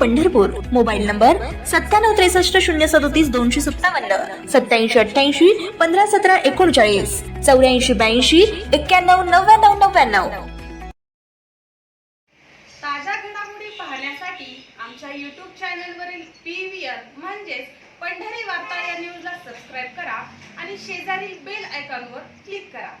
Pandharpur. Mobile number सत्त्याण्णव त्रेसष्ट शून्य सदोतीस दोनशे सत्तावन्न. सत्याऐंशी अठ्ठ्याऐंशी पंधरा सतरा एकोणचाळीस. चौऱ्याऐंशी ब्याऐंशी एक्क्याण्णव नव्याण्णव नव्याण्णव. ताज्या घडामोडी पाहण्यासाठी आमच्या यूट्यूब चॅनलवरील पी व्ही आर म्हणजेच पंढरी वार्ता या न्यूजला सबस्क्राईब करा आणि शेजारील बेल आयकॉनवर क्लिक करा.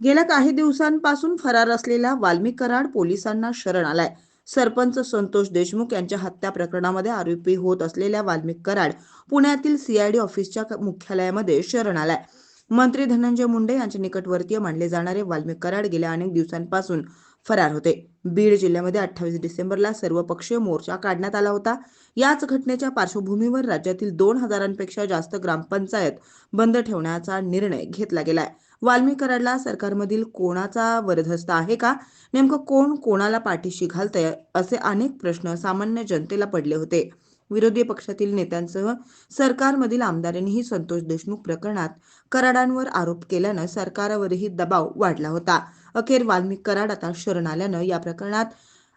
गेल्या काही दिवसांपासून फरार असलेला वाल्मिक कराड पोलिसांना शरण आलाय. सरपंच संतोष देशमुख यांच्या हत्या प्रकरणामध्ये आरोपी होत असलेल्या वाल्मिक कराड पुण्यातील सीआयडी ऑफिसच्या मुख्यालयामध्ये शरण आलाय. मंत्री धनंजय मुंडे यांचे निकटवर्तीय मानले जाणारे वाल्मिक कराड गेल्या अनेक दिवसांपासून फरार होते. बीड जिल्ह्यामध्ये अठ्ठावीस डिसेंबरला सर्वपक्षीय मोर्चा काढण्यात आला होता. याच घटनेच्या पार्श्वभूमीवर राज्यातील दोन हजारांपेक्षा जास्त ग्रामपंचायत बंद ठेवण्याचा निर्णय घेतला गेलाय. वाल्मिक कराडला सरकारमधील कोणाचा वरदहस्त आहे का? नेमकं कोण कोणाला पाठीशी घालतंय? असे अनेक प्रश्न सामान्य जनतेला पडले होते. विरोधी पक्षातील नेत्यांसह सरकारमधील आमदारांनीही संतोष देशमुख प्रकरणात कराडांवर आरोप केल्यानं सरकारवरही दबाव वाढला होता. अखेर वाल्मिक कराड आता शरण आल्यानं या प्रकरणात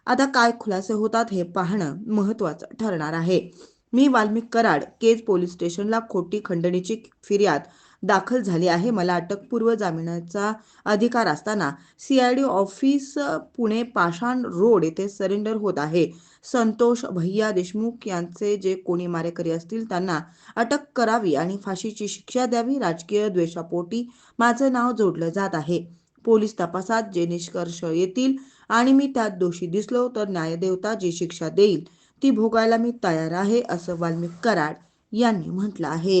आता काय खुलासे होतात हे पाहणं महत्वाचं ठरणार आहे. मी वाल्मिक कराड केज पोलीस स्टेशनला खोटी खंडणीची फिर्याद दाखल झाली आहे. मला अटकपूर्व जामिनाचा अधिकार असताना CID office Pune Pashan road येथे सरेंडर होत आहे. संतोष भैया देशमुख यांचे जे कोणी मारेकरी असतील त्यांना अटक करावी आणि फाशीची शिक्षा द्यावी. राजकीय द्वेषापोटी माझं नाव जोडलं जात आहे. पोलीस तपासात जे निष्कर्ष येतील आणि मी त्यात दोषी दिसलो तर न्यायदेवता जी शिक्षा देईल ती भोगायला मी तयार आहे असं वाल्मिक कराड यांनी म्हटलं आहे.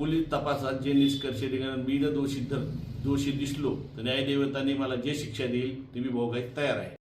पोलीस तपासात जे निष्कर्ष देणार मी जर दोषी धर दोषी दिसलो तर न्यायदेवताने मला जे शिक्षा देईल ती मी भोगायला तयार आहे.